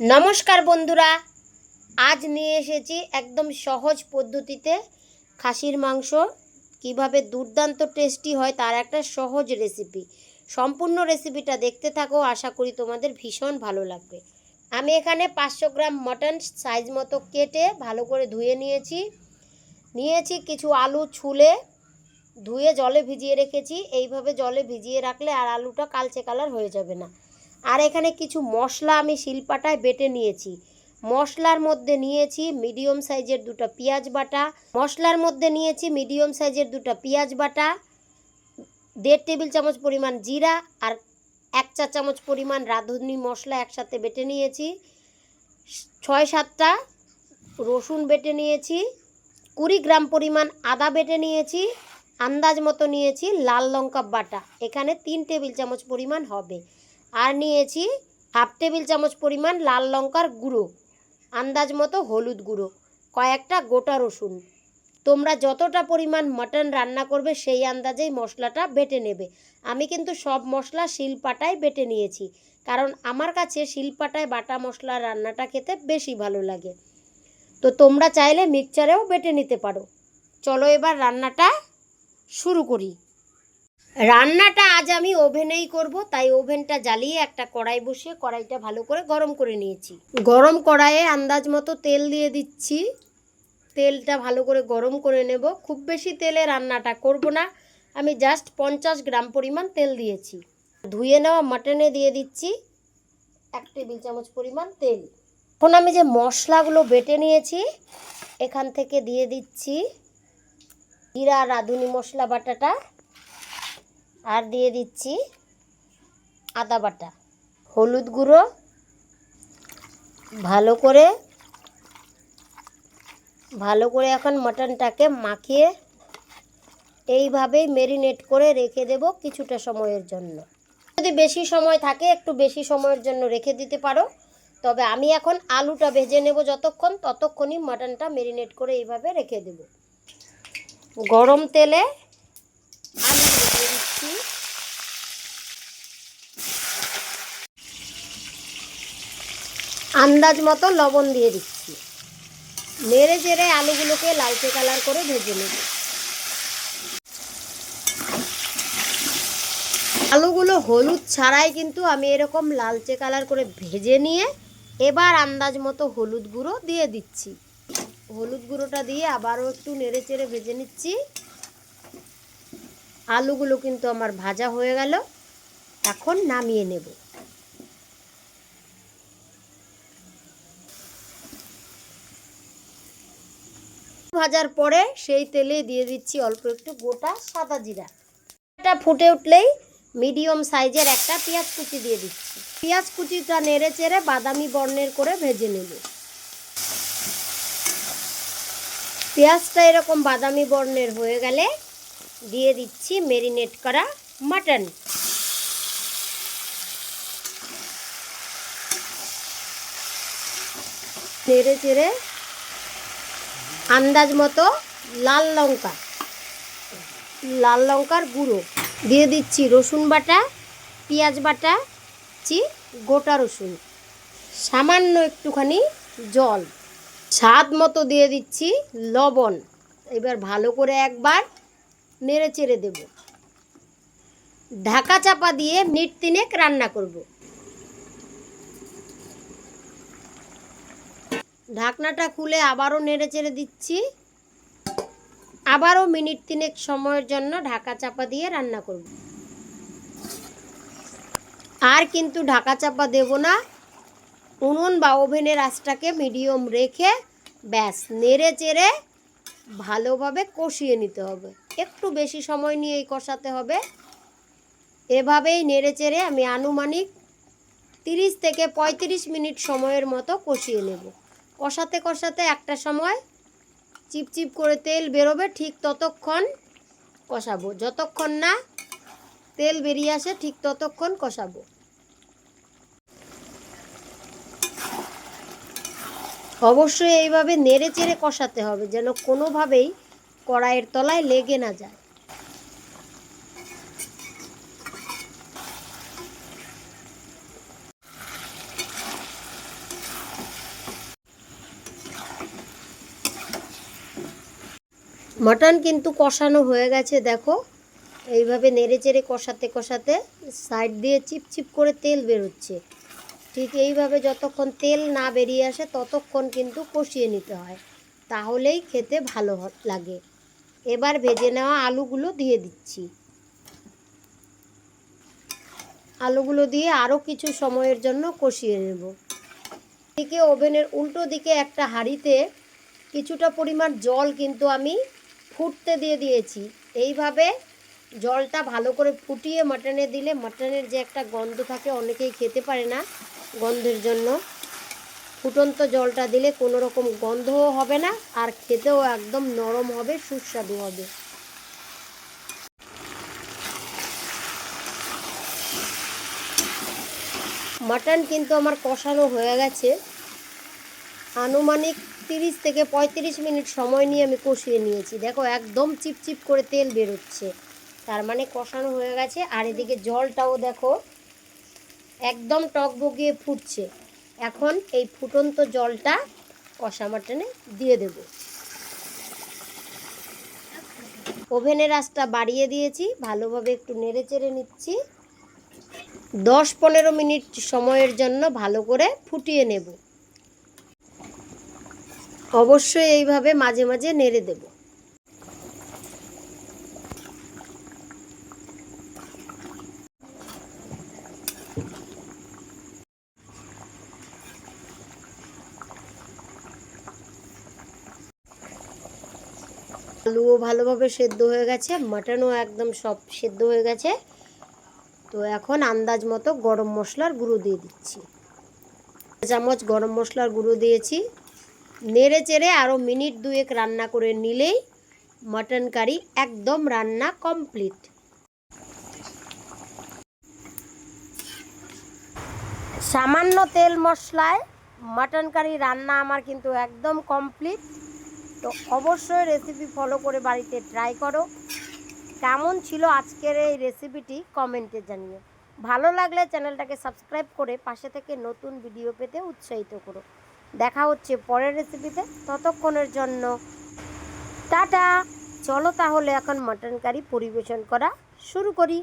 নমস্কার বন্ধুরা, আজ নিয়ে এসেছি একদম সহজ পদ্ধতিতে খাসির মাংস, কীভাবে দুর্দান্ত টেস্টি হয় তার একটা সহজ রেসিপি সম্পূর্ণ রেসিপিটা দেখতে থাকো, আশা করি তোমাদের ভীষণ ভালো লাগবে। আমি এখানে পাঁচশো গ্রাম মটন সাইজ মতো কেটে ভালো করে ধুয়ে নিয়েছি। নিয়েছি কিছু আলু ছুলে, ধুয়ে জলে ভিজিয়ে রেখেছি। এইভাবে জলে ভিজিয়ে রাখলে আর আলুটা কালচে কালার হয়ে যাবে না। আর এখানে কিছু মশলা আমি শিলপাটায় বেটে নিয়েছি। মশলার মধ্যে নিয়েছি মিডিয়াম সাইজের দুটো পেঁয়াজ বাটা। মশলার মধ্যে নিয়েছি মিডিয়াম সাইজের দুটো পেঁয়াজ বাটা, দেড় টেবিল চামচ পরিমাণ জিরা আর এক চা চামচ পরিমাণ রাঁধুনি মশলা একসাথে বেটে নিয়েছি। ছয় সাতটা রসুন বেটে নিয়েছি। কুড়ি গ্রাম পরিমাণ আদা বেটে নিয়েছি। আন্দাজ মতো নিয়েছি লাল লঙ্কা বাটা। এখানে তিন টেবিল চামচ পরিমাণ হবে। আর নিয়েছি হাফ টেবিল চামচ পরিমাণ লাল লঙ্কার গুঁড়ো, আন্দাজ মতো হলুদ গুঁড়ো, কয়েকটা গোটা রসুন। তোমরা যতটা পরিমাণ মটন রান্না করবে সেই আন্দাজেই মশলাটা বেটে নেবে। আমি কিন্তু সব মশলা শিলপাটায় বেটে নিয়েছি, কারণ আমার কাছে শিলপাটায় বাটা মশলা রান্নাটা খেতে বেশি ভালো লাগে। তো তোমরা চাইলে মিক্সচারেও বেটে নিতে পারো। চলো এবার রান্নাটা শুরু করি। রান্নাটা আজ আমি ওভেনেই করব, তাই ওভেনটা জ্বালিয়ে একটা কড়াই বসিয়ে কড়াইটা ভালো করে গরম করে নিয়েছি। গরম কড়াইয়ে আন্দাজ মতো তেল দিয়ে দিচ্ছি। তেলটা ভালো করে গরম করে নেব। খুব বেশি তেলে রান্নাটা করব না। আমি জাস্ট পঞ্চাশ গ্রাম পরিমাণ তেল দিয়েছি। ধুয়ে নেওয়া মাটনে দিয়ে দিচ্ছি এক টেবিল চামচ পরিমাণ তেল। এখন আমি যে মশলাগুলো বেটে নিয়েছি, এখান থেকে দিয়ে দিচ্ছি জিরা রাঁধুনি মশলা বাটাটা। আর দিয়ে দিচ্ছি আদা বাটা। হলুদ গুঁড়ো, ভালো করে ভালো করে এখন মটনটাকে মাখিয়ে এইভাবেই মেরিনেট করে রেখে দেব কিছুটা সময়ের জন্য। যদি বেশি সময় থাকে, একটু বেশি সময়ের জন্য রেখে দিতে পারো। তবে আমি এখন আলুটা ভেজে নেব যতক্ষণ, ততক্ষণই মাটনটা মেরিনেট করে এইভাবে রেখে দেব। গরম তেলে আলু দিয়ে দিচ্ছি আন্দাজ মতো লবণ দিয়ে দিচ্ছি। নেড়ে চেড়ে আলুগুলোকে লালচে কালার করে ভেজে নেব। আলুগুলো হলুদ ছাড়াই কিন্তু আমি এরকম লালচে কালার করে ভেজে নিয়ে এবার আন্দাজ মতো হলুদ গুঁড়ো দিয়ে দিচ্ছি। হলুদ গুঁড়োটা দিয়ে আবারও একটু নেড়ে চেড়ে ভেজে নিচ্ছি। আলুগুলো কিন্তু আমার ভাজা হয়ে গেল। এখন নামিয়ে নেব। ভাজার পরে সেই তেলে দিয়ে দিচ্ছি অল্প একটু গোটা সাদা জিরা। এটা ফুটে উঠলেই মিডিয়াম সাইজের একটা পেঁয়াজ কুচি দিয়ে দিচ্ছি। পেঁয়াজ কুচিটা নেড়ে চেড়ে বাদামি বর্ণের করে ভেজে নেব। পেঁয়াজটা এরকম বাদামি বর্ণের হয়ে গেলে দিয়ে দিচ্ছি মেরিনেট করা মাটন। নেড়ে চেড়ে আন্দাজ মতো লাল লঙ্কা, লাল লঙ্কার গুঁড়ো। দিয়ে দিচ্ছি রসুন বাটা, পেঁয়াজ বাটা চি গোটা রসুন। সামান্য একটুখানি জল। স্বাদ মতো দিয়ে দিচ্ছি লবণ। এবার ভালো করে একবার নেড়ে চেড়ে দেব। ঢাকা চাপা দিয়ে মিনিট তিনেক রান্না করব। ঢাকনাটা খুলে আবারও নেড়ে চেড়ে দিচ্ছি। আবারও মিনিট তিনেক সময়ের জন্য ঢাকা চাপা দিয়ে রান্না করব। আর কিন্তু ঢাকা চাপা দেব না। উনুন বা ওভেনের আঁচটাকে মিডিয়াম রেখে ব্যাস, নেড়ে চেড়ে ভালোভাবে কষিয়ে নিতে হবে। একটু বেশি সময় নিয়েই কষাতে হবে। এভাবেই নেড়ে চেড়ে আমি আনুমানিক তিরিশ থেকে পঁয়ত্রিশ মিনিট সময়ের মতো কষিয়ে নেব। কষাতে কষাতে একটা সময় চিপচিপ করে তেল বেরোবে, ঠিক ততক্ষণ কষাবো। যতক্ষণ না তেল বেরিয়ে আসে, ঠিক ততক্ষণ কষাবো। অবশ্যই এইভাবে নেড়ে চেড়ে কষাতে হবে, যেন কোনোভাবেই কড়াইয়ের তলায় লেগে না যায়। মাটন কিন্তু কষানো হয়ে গেছে, দেখো। এইভাবে নেড়ে চেড়ে কষাতে কষাতে সাইড দিয়ে চিপচিপ করে তেল বেরোচ্ছে। ঠিক এইভাবে যতক্ষণ তেল না বেরিয়ে আসে, ততক্ষণ কিন্তু কষিয়ে নিতে হয়। তাহলেই খেতে ভালো লাগে। এবার ভেজে নেওয়া আলুগুলো দিয়ে দিচ্ছি। আলুগুলো দিয়ে আরও কিছু সময়ের জন্য কষিয়ে নেব। দিকে ওভেনের উল্টো দিকে একটা হাঁড়িতে কিছুটা পরিমাণ জল কিন্তু আমি ফুটতে দিয়ে দিয়েছি। এইভাবে জলটা ভালো করে ফুটিয়ে মাটনে দিলে মাটনের যে একটা গন্ধ থাকে, অনেকেই খেতে পারে না গন্ধের জন্য। ফুটন্ত জলটা দিলে কোনো রকম গন্ধও হবে না আর খেতেও একদম নরম হবে, সুস্বাদু হবে। মাটন কিন্তু আমার কষানো হয়ে গেছে। আনুমানিক তিরিশ থেকে পঁয়ত্রিশ মিনিট সময় নিয়ে আমি কষিয়ে নিয়েছি। দেখো, একদম চিপচিপ করে তেল বেরোচ্ছে। তার মানে কষানো হয়ে গেছে। আর এদিকে জলটাও দেখো, একদম টক বগিয়ে ফুটছে। এখন এই ফুটন্ত জলটা কষা মাটনে দিয়ে দেব। ওভেনের আঁচটা বাড়িয়ে দিয়েছি, ভালোভাবে একটু নেড়ে চেড়ে নিচ্ছি। দশ পনেরো মিনিট সময়ের জন্য ভালো করে ফুটিয়ে নেব। অবশ্যই এইভাবে মাঝে মাঝে নেড়ে দেব। আলুও ভালোভাবে সেদ্ধ হয়ে গেছে, মাটনও একদম সব সেদ্ধ হয়ে গেছে। তো এখন আন্দাজ মতো গরম মশলার গুঁড়ো দিয়ে দিচ্ছি। চামচ গরম মশলার গুঁড়ো দিয়েছি। নেড়ে চেড়ে আরও মিনিট দুয়েক রান্না করে নিলেই মাটন কারি একদম রান্না কমপ্লিট। সামান্য তেল মশলায় মাটন কারি রান্না আমার কিন্তু একদম কমপ্লিট। তো অবশ্যই রেসিপি ফলো করে বাড়িতে ট্রাই করো। কেমন ছিল আজকের এই রেসিপিটি কমেন্টে জানিও। ভালো লাগলে চ্যানেলটাকে সাবস্ক্রাইব করে পাশে থেকে নতুন ভিডিও পেতে উৎসাহিত করো। দেখা হচ্ছে পরের রেসিপিতে ততক্ষণের জন্য টাটা। চলো তাহলে এখন মাটন কারি পরিবেশন করা শুরু করি।